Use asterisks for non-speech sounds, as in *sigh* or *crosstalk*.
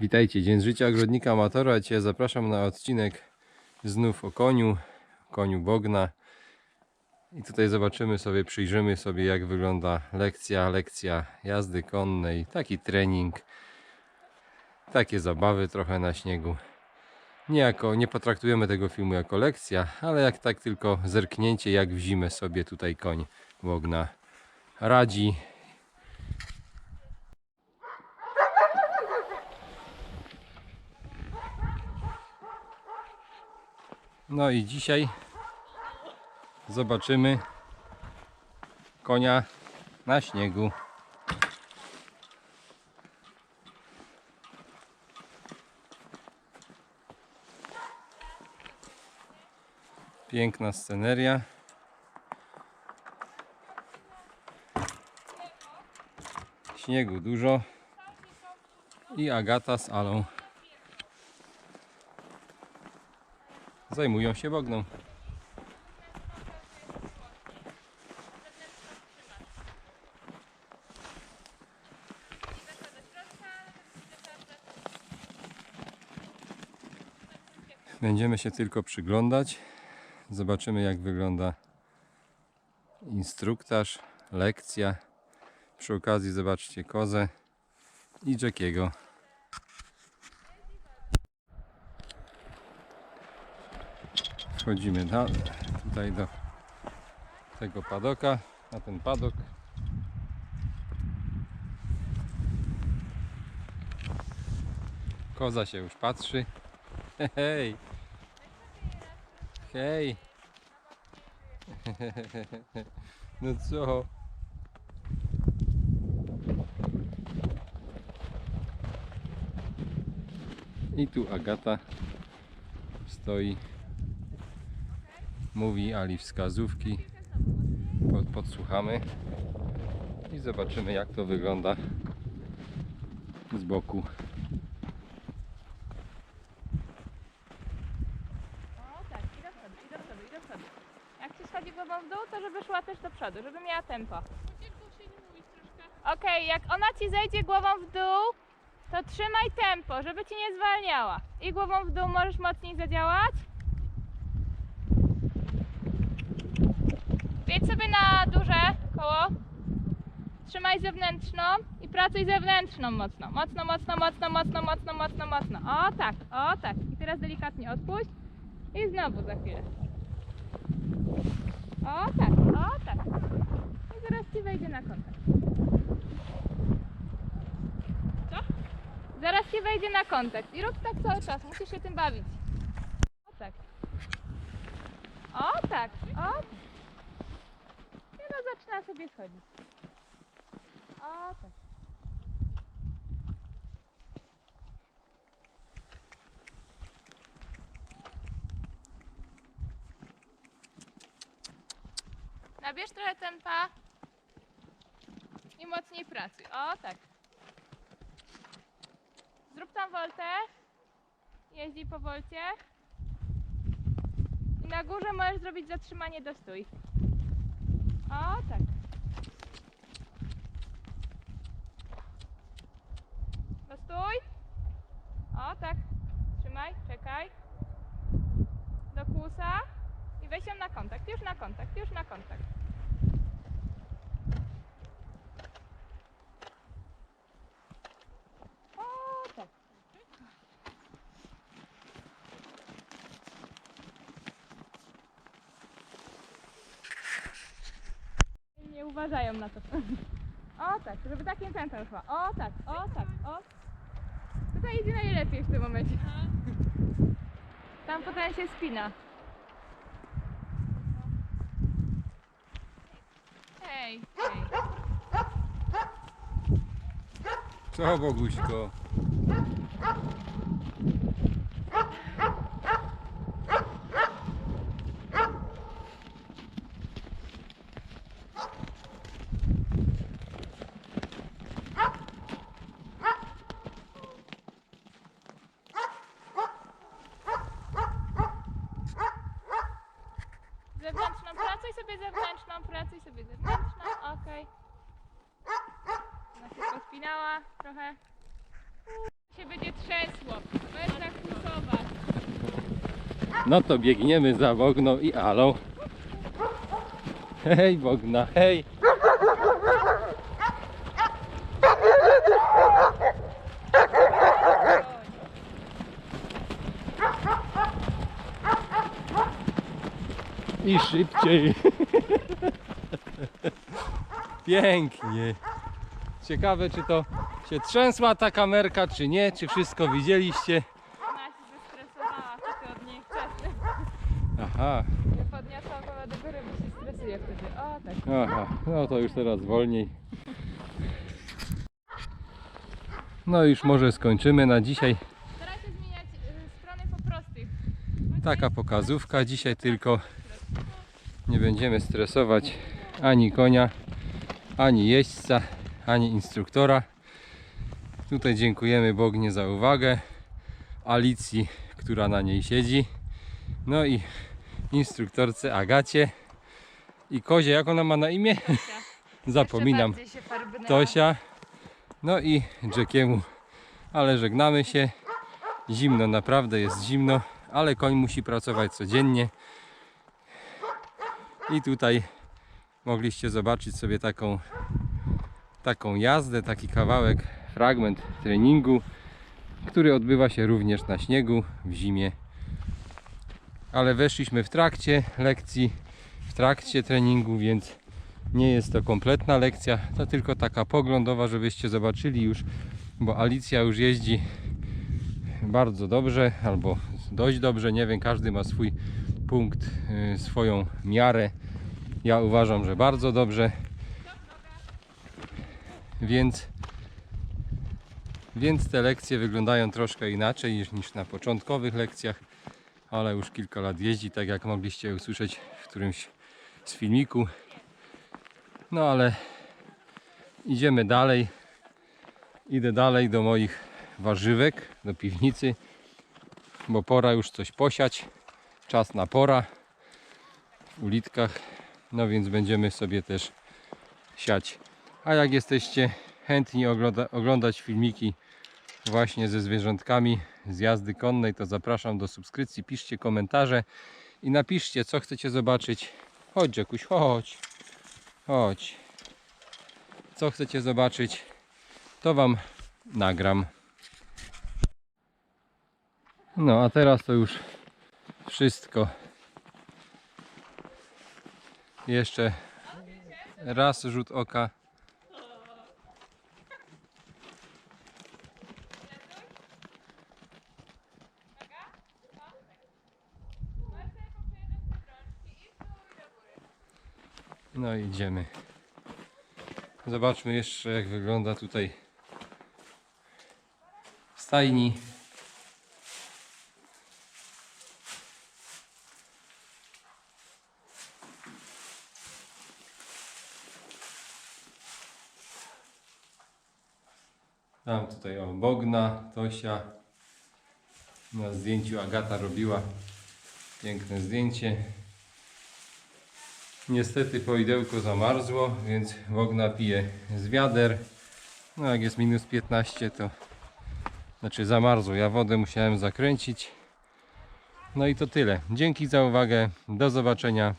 Witajcie, Dzień Życia Ogrodnika Amatora. Dzisiaj zapraszam na odcinek znów o koniu, koniu Bogna. I tutaj zobaczymy sobie, przyjrzymy sobie jak wygląda lekcja, lekcja jazdy konnej, taki trening, takie zabawy trochę na śniegu. Nie, jako, nie potraktujemy tego filmu jako lekcja, ale jak tak tylko zerknięcie jak w zimę sobie tutaj koń Bogna radzi. No i dzisiaj zobaczymy konia na śniegu. Piękna sceneria. Śniegu dużo. I Agata z Alą zajmują się bogną. Będziemy się tylko przyglądać. Zobaczymy jak wygląda instruktaż, lekcja. Przy okazji zobaczcie kozę i Jackiego. Wchodzimy na, tutaj do tego padoka, na ten padok. Koza się już patrzy. *laughs* Hej! Hej! *laughs* No co? I tu Agata stoi mówi Ali wskazówki. Pod- Podsłuchamy i zobaczymy jak to wygląda z boku. O tak, i do przodu, i do przodu, i do przodu. Jak ci schodzi głową w dół, to żeby szła też do przodu, żeby miała tempo. Okej, jak ona ci zejdzie głową w dół, to trzymaj tempo, żeby ci nie zwalniała. I głową w dół możesz mocniej zadziałać. Wiedź sobie na duże koło. Trzymaj zewnętrzną i pracuj zewnętrzną mocno. Mocno, mocno, mocno, mocno, mocno, mocno, mocno. O tak, o tak. I teraz delikatnie odpuść. I znowu za chwilę. O tak, o tak. I zaraz ci wejdzie na kontakt. Co? Zaraz ci wejdzie na kontakt. I rób tak cały czas. Musisz się tym bawić. O tak. O tak, o tak. Zaczyna sobie schodzić. O tak. Nabierz trochę tempa i mocniej pracuj. O tak. Zrób tam woltę. Jeździ po wolcie. I na górze możesz zrobić zatrzymanie do stój. O tak. Do stój. O tak. Trzymaj, czekaj. Do kłusa. I weź ją na kontakt, już na kontakt, już na kontakt. O, tak. Uważają na to. O tak, żeby takim tempem szła. O tak, o tak, o. Tutaj idzie najlepiej w tym momencie. Tam potem się spina. Hej, hej. Co Boguśko? Zewnętrzną, pracuj sobie zewnętrzną, pracuj sobie zewnętrzną, pospinała trochę. się będzie trzęsło. Bez zakusować. No to biegniemy za Bogną i Alą. Hej Bogna, hej! I szybciej. *laughs* Pięknie. Ciekawe czy to się trzęsła ta kamerka, czy nie, czy wszystko widzieliście. Ona się zestresowała wtedy od niej wczesny. Aha, Ja podniosłam głowę do góry, bo się stresuje wtedy. O tak. Aha, no to już teraz wolniej. No już może skończymy na dzisiaj. Starajcie zmieniać y, strony po prostych. Taka pokazówka. Dzisiaj tylko nie będziemy stresować ani konia, ani jeźdźca, ani instruktora. Tutaj dziękujemy Bognie za uwagę. Alicji, która na niej siedzi. No i instruktorce Agacie. I kozie, jak ona ma na imię? *laughs* Zapominam. Tosia, no i Jackiemu, ale żegnamy się. Zimno, naprawdę jest zimno, ale koń musi pracować codziennie. I tutaj mogliście zobaczyć sobie taką, taką jazdę, taki kawałek, fragment treningu, który odbywa się również na śniegu w zimie. Ale weszliśmy w trakcie lekcji, w trakcie treningu, więc nie jest to kompletna lekcja, to tylko taka poglądowa, żebyście zobaczyli już, bo Alicja już jeździ bardzo dobrze, albo dość dobrze, nie wiem, każdy ma swój punkt, y, swoją miarę. Ja uważam, że bardzo dobrze. Więc, więc te lekcje wyglądają troszkę inaczej niż, niż na początkowych lekcjach, ale już kilka lat jeździ, tak jak mogliście usłyszeć w którymś z filmiku. No ale idziemy dalej. Idę dalej do moich warzywek, do piwnicy, bo pora już coś posiać. Czas na pora w ulitkach. No więc będziemy sobie też siać. A jak jesteście chętni ogląda, oglądać filmiki właśnie ze zwierzątkami z jazdy konnej, to zapraszam do subskrypcji. Piszcie komentarze i napiszcie, co chcecie zobaczyć. Chodź, Jackuś, chodź. Chodź. Co chcecie zobaczyć, to Wam nagram. No, a teraz to już wszystko. Jeszcze raz rzut oka. No i idziemy. Zobaczmy jeszcze jak wygląda tutaj stajni. Tam tutaj o Bogna, Tosia. Na zdjęciu Agata robiła piękne zdjęcie. Niestety poidełko zamarzło, więc Wogna pije z wiader. No jak jest minus 15 to znaczy zamarzło. Ja wodę musiałem zakręcić. No i to tyle. Dzięki za uwagę. Do zobaczenia.